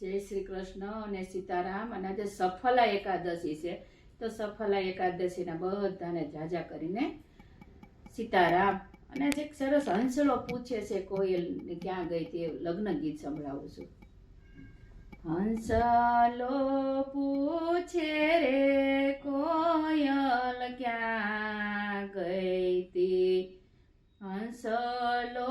જય શ્રી કૃષ્ણ અને સીતારામ. અને આજે સફલા એકાદશી છે. તો સફલા એકાદશીના બધાને જાજા કરીને સીતારામ. અને આજે સરસ હંસળો પૂછે છે કોયલ ક્યાં ગઈ તે લગ્ન ગીત સંભળાવું છું. હંસલો પૂછે રે કોયલ ક્યાં ગઈ તી? હંસલો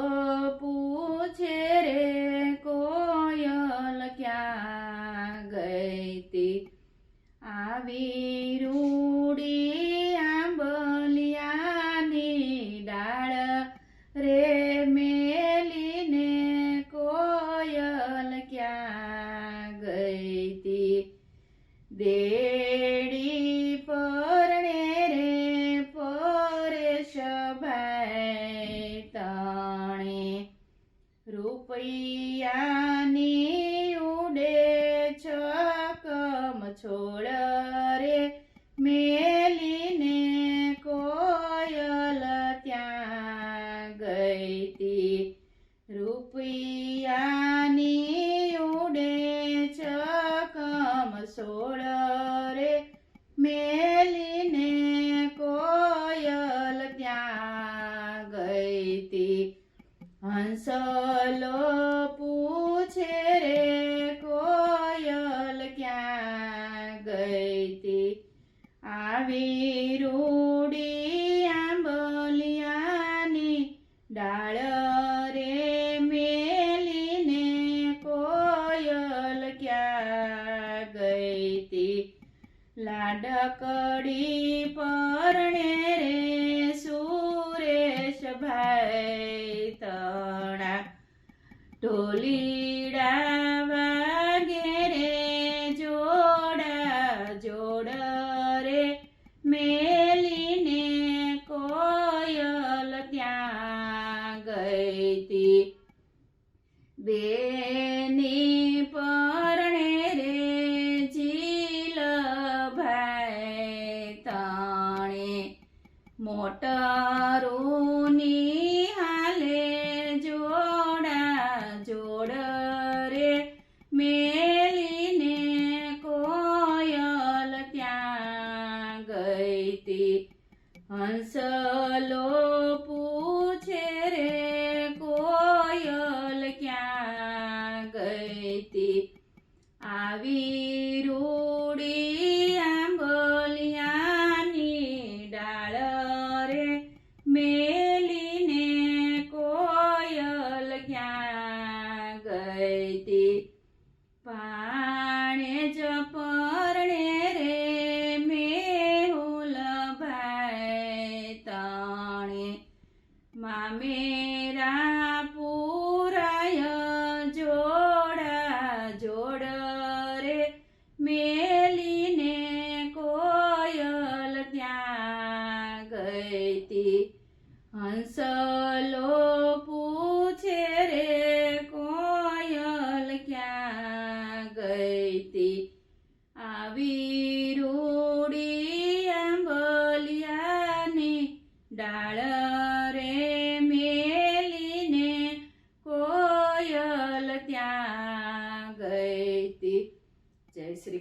રૂપિયાની ઉડે છકમ છોડ આવી રૂડી આંબલિયાની ડાળ રે મેલીને કોયલ ક્યાં ગઈ લાડકડી પરણે રે સુરેશ ભાઈ તણા ઢોલીડા બેની પરણે રે જીલ ભાઈ તાણે. મોટરોની હાલે જોડા જોડ રે. મેલીને કોયલ ત્યાં ગઈ હતી હંસલો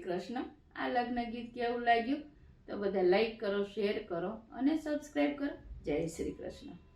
કૃષ્ણ આ લગ્ન ગીત કેવું લાગ્યું? તો બધા લાઈક કરો શેર કરો અને સબસ્ક્રાઈબ કરો. જય શ્રી કૃષ્ણ.